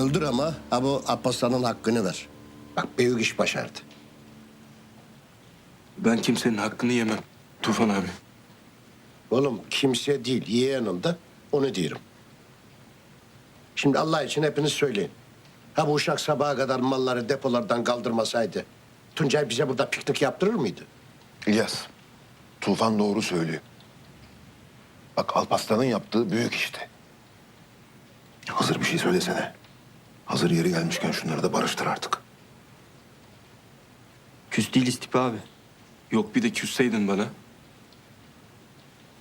Öldür ama ha bu Alparslan'ın hakkını ver. Bak büyük iş başardı. Ben kimsenin hakkını yemem. Tufan abi. Oğlum kimse değil yeğenim de onu diyorum. Şimdi Allah için hepiniz söyleyin. Ha bu uşak sabaha kadar malları depolardan kaldırmasaydı... Tuncay bize burada piknik yaptırır mıydı? İlyas, Tufan doğru söylüyor. Bak Alparslan'ın yaptığı büyük işti. Hazır bir şey söylesene. Hazır yeri gelmişken şunları da barıştır artık. Küs değiliz tipi abi. Yok bir de küsseydin bana.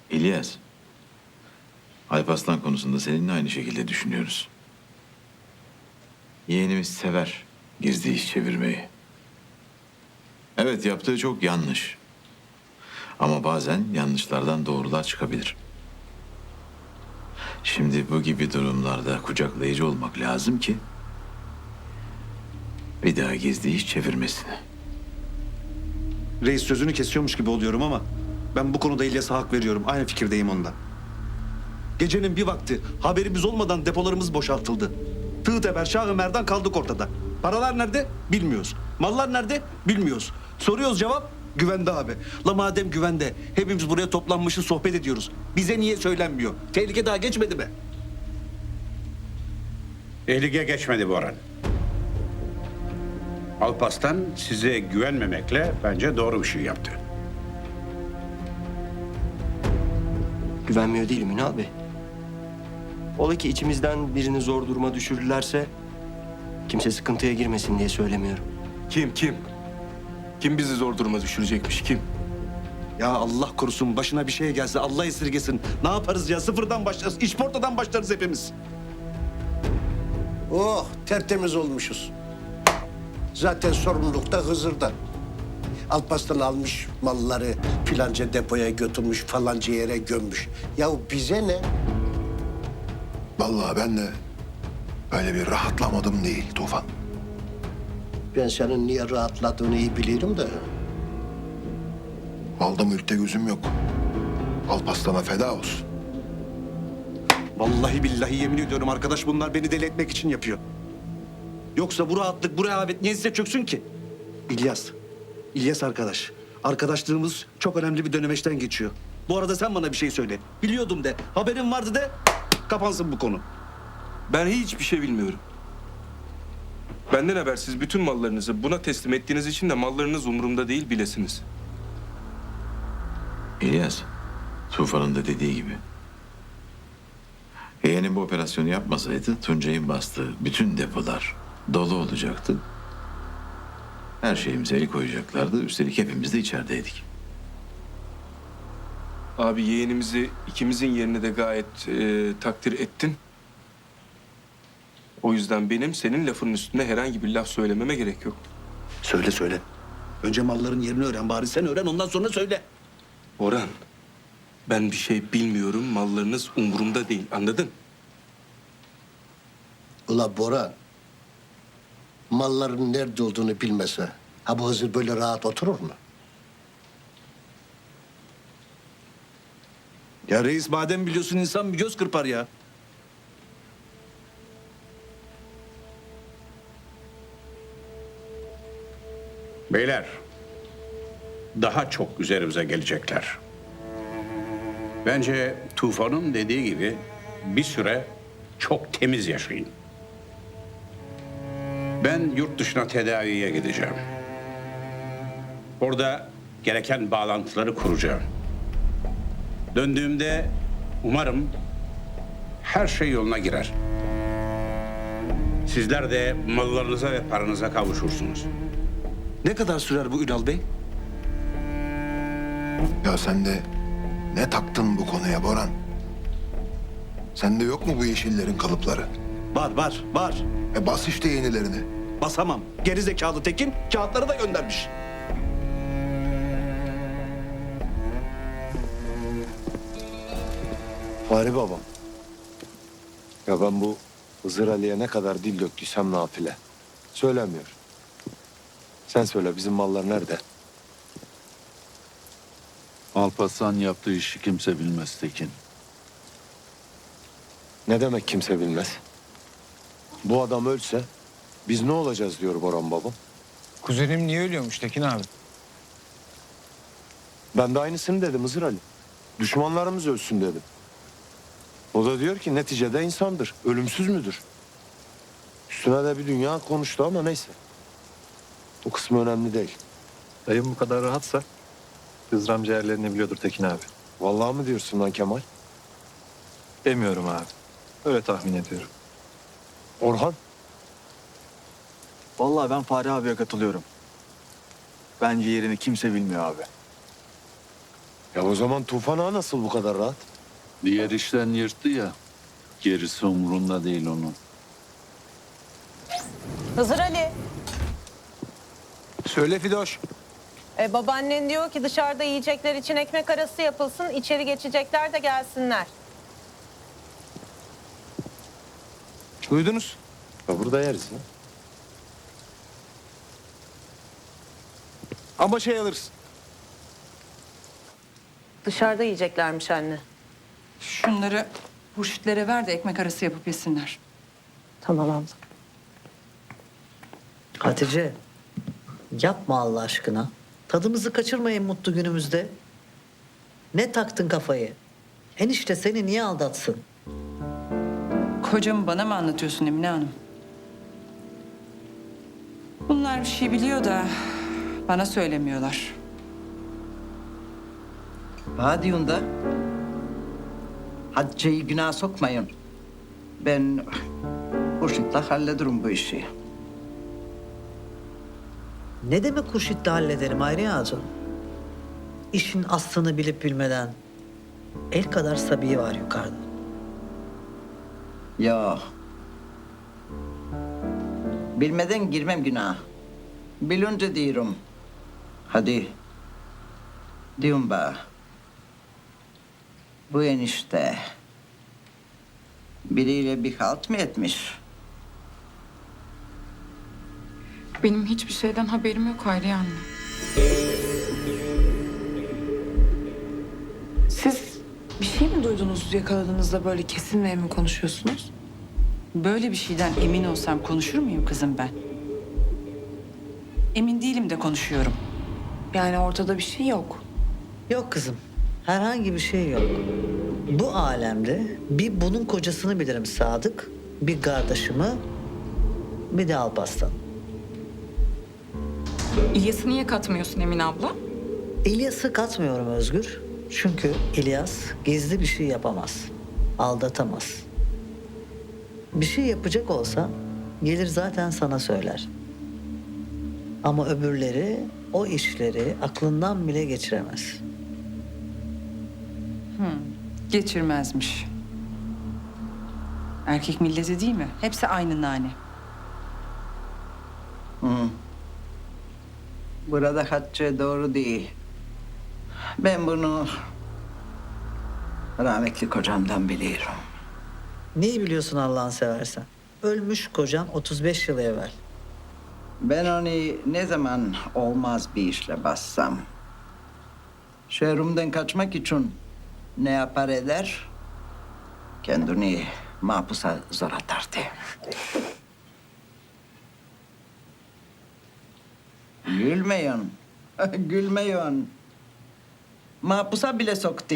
İlyas. Alparslan konusunda seninle aynı şekilde düşünüyoruz. Yeğenimiz sever gizli iş çevirmeyi. Evet yaptığı çok yanlış. Ama bazen yanlışlardan doğrular çıkabilir. Şimdi bu gibi durumlarda kucaklayıcı olmak lazım ki bir daha gizli iş çevirmesin. Reis sözünü kesiyormuş gibi oluyorum ama ben bu konuda İlyas'a hak veriyorum. Aynı fikirdeyim ondan. Gecenin bir vakti haberimiz olmadan depolarımız boşaltıldı. Tığ teper, Şah Ömer'den kaldık ortada. Paralar nerede? Bilmiyoruz. Mallar nerede? Bilmiyoruz. Soruyoruz cevap güvende abi. La madem güvende hepimiz buraya toplanmışız sohbet ediyoruz. Bize niye söylenmiyor? Tehlike daha geçmedi mi? Tehlike geçmedi Boran. Alpaslan size güvenmemekle bence doğru bir şey yaptı. Güvenmiyor değilim Ünal Bey. Ola ki içimizden birini zor duruma düşürürlerse kimse sıkıntıya girmesin diye söylemiyorum. Kim kim? Kim bizi zor duruma düşürecekmiş kim? Ya Allah korusun başına bir şey gelse Allah esirgesin. Ne yaparız ya sıfırdan başlarız. İşportadan başlarız hepimiz. Oh tertemiz olmuşuz. Zaten sorumluluk da Hızır'da. Alparslan almış malları filanca depoya götürmüş falanca yere gömmüş. Ya bize ne? Vallahi ben de öyle bir rahatlamadım değil Tufan. Ben senin niye rahatladığını iyi bilirim de. Malda mülkte gözüm yok. Alparslan'a feda olsun. Vallahi billahi yemin ediyorum arkadaş bunlar beni deli etmek için yapıyor. Yoksa bu rahatlık, bu rehavet niye size çöksün ki? İlyas, İlyas arkadaş. Arkadaşlığımız çok önemli bir dönemeçten geçiyor. Bu arada sen bana bir şey söyle. Biliyordum de, haberim vardı de kapansın bu konu. Ben hiçbir şey bilmiyorum. Benden habersiz bütün mallarınızı buna teslim ettiğiniz için de mallarınız umurumda değil bilesiniz. İlyas, Tufan'ın da dediği gibi. Yeğenin bu operasyonu yapmasaydı Tuncay'ın bastığı bütün depolar dolu olacaktı. Her şeyimize el koyacaklardı. Üstelik hepimiz de içerideydik. Abi yeğenimizi ikimizin yerine de gayet e, takdir ettin. O yüzden benim senin lafının üstüne herhangi bir laf söylememe gerek yok. Söyle söyle. Önce malların yerini öğren bari sen öğren ondan sonra söyle. Orhan, ben bir şey bilmiyorum. Mallarınız umurumda değil. Anladın? Ula Boran. Malların nerede olduğunu bilmese. Ha bu Hızır böyle rahat oturur mu? Ya reis madem biliyorsun insan bir göz kırpar ya. Beyler, daha çok üzerimize gelecekler. Bence Tufan'ın dediği gibi bir süre çok temiz yaşayın. Ben yurt dışına tedaviye gideceğim. Orada gereken bağlantıları kuracağım. Döndüğümde umarım her şey yoluna girer. Sizler de mallarınıza ve paranıza kavuşursunuz. Ne kadar sürer bu Ünal Bey? Ya sen de ne taktın bu konuya Boran? Sende yok mu bu yeşillerin kalıpları? Var var var. E bas işte yenilerini. Basamam. Geri zekalı Tekin kağıtları da göndermiş. Fahri babam. Ya ben bu Hızır Ali'ye ne kadar dil döktüysem nafile. Söylemiyor. Sen söyle bizim mallar nerede? Alparslan yaptığı işi kimse bilmez Tekin. Ne demek kimse bilmez. Bu adam ölse biz ne olacağız diyor Boran babam. Kuzenim niye ölüyormuş Tekin abi? Ben de aynısını dedim Hızır Ali. Düşmanlarımız ölsün dedim. O da diyor ki neticede insandır. Ölümsüz müdür? Üstüne de bir dünya konuştu ama neyse. O kısmı önemli değil. Dayım bu kadar rahatsa Hızır yerlerini biliyordur Tekin abi. Vallahi mı diyorsun lan Kemal? Demiyorum abi. Öyle tahmin ediyorum. Orhan? Vallahi ben Fahri abiye katılıyorum. Bence yerini kimse bilmiyor abi. Ya o zaman Tufan Ağa nasıl bu kadar rahat? Diğer işten yırttı ya. Gerisi umurunda değil onun. Hızır Ali, Söyle Fidoş. e, babaannen diyor ki dışarıda yiyecekler için ekmek arası yapılsın, içeri geçecekler de gelsinler. Duydunuz. Ya burada yeriz ya. Ama şey alırız. Dışarıda yiyeceklermiş anne. Şunları hurşitlere ver de ekmek arası yapıp yesinler. Tamam abla. Hatice, yapma Allah aşkına. Tadımızı kaçırmayın mutlu günümüzde. Ne taktın kafayı? Enişte seni niye aldatsın? Kocamı bana mı anlatıyorsun Emine Hanım? Bunlar bir şey biliyor da bana söylemiyorlar. Hadi yunda. Hatice'yi günah sokmayın. Ben Hurşit'le hallederim bu işi. Ne demek Hurşit'le hallederim Hayriye Hatun? İşin aslını bilip bilmeden el kadar Sabiye var yukarıda. Ya. Bilmeden girmem günah. Bilince diyorum. Hadi. Diyorum be. Bu enişte biriyle bir halt mı etmiş? Benim hiçbir şeyden haberim yok Hayriye anne. Mi duydunuz yakaladığınızda böyle kesin ve emin konuşuyorsunuz? Böyle bir şeyden emin olsam konuşur muyum kızım ben? Emin değilim de konuşuyorum. Yani ortada bir şey yok. Yok kızım. Herhangi bir şey yok. Bu alemde bir bunun kocasını bilirim Sadık, bir kardeşimi, bir de Alpaslan. İlyas'ı niye katmıyorsun Emine abla? İlyas'ı katmıyorum Özgür. Çünkü İlyas gizli bir şey yapamaz. Aldatamaz. Bir şey yapacak olsa gelir zaten sana söyler. Ama öbürleri o işleri aklından bile geçiremez. Geçirmezmiş. Erkek milleti değil mi? Hepsi aynı nane. Burada Hatice doğru değil. Ben bunu rahmetli kocamdan biliyorum. Neyi biliyorsun Allah'ını seversen? Ölmüş kocan 35 yıl evvel. Ben onu ne zaman olmaz bir işle bassam... ...şehrimden kaçmak için ne yapar eder... ...kendini mahpusa zor atardı. Gülmeyin. Gülmeyin. Mahpusa bile soktu.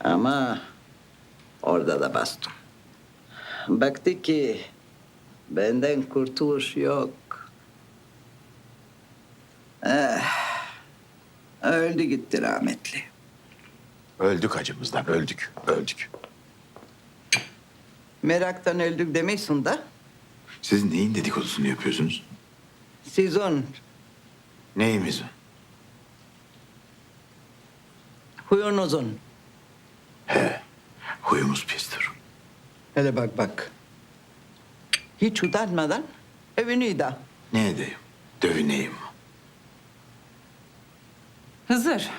Ama orada da bastım. Baktı ki benden kurtuluş yok. Eh, öldü gitti rahmetli. Öldük acımızdan, öldük, öldük. Meraktan öldük demeyin da Siz neyin dedikodusunu yapıyorsunuz? sizin Neyimizin? huyunuzun. Huyumuz pistir. Hele bak bak. Hiç utanmadan evini de. Ne edeyim? Dövüneyim. Hızır.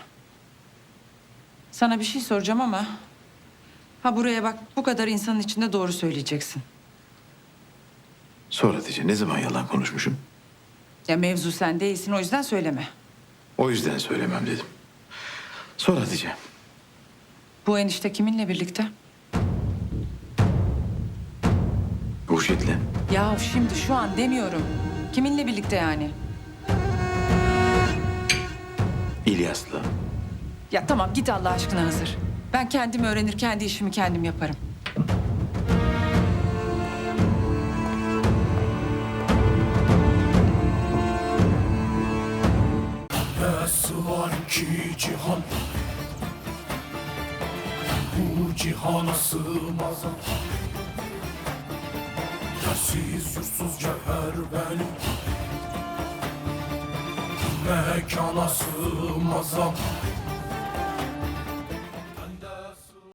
Sana bir şey soracağım ama... Ha buraya bak bu kadar insanın içinde doğru söyleyeceksin. Sor Hatice ne zaman yalan konuşmuşum? Ya mevzu sen değilsin o yüzden söyleme. O yüzden söylemem dedim. Sor Hatice. Bu enişte kiminle birlikte? Hurşit'le. Ya şimdi şu an demiyorum. Kiminle birlikte yani? İlyas'la. Ya tamam git Allah aşkına hazır. Ben kendim öğrenir, kendi işimi kendim yaparım. Nasıl var ki cihan. Bu cihana sığmaz. Yersiz yursuz cevher benim. Mekana sığmaz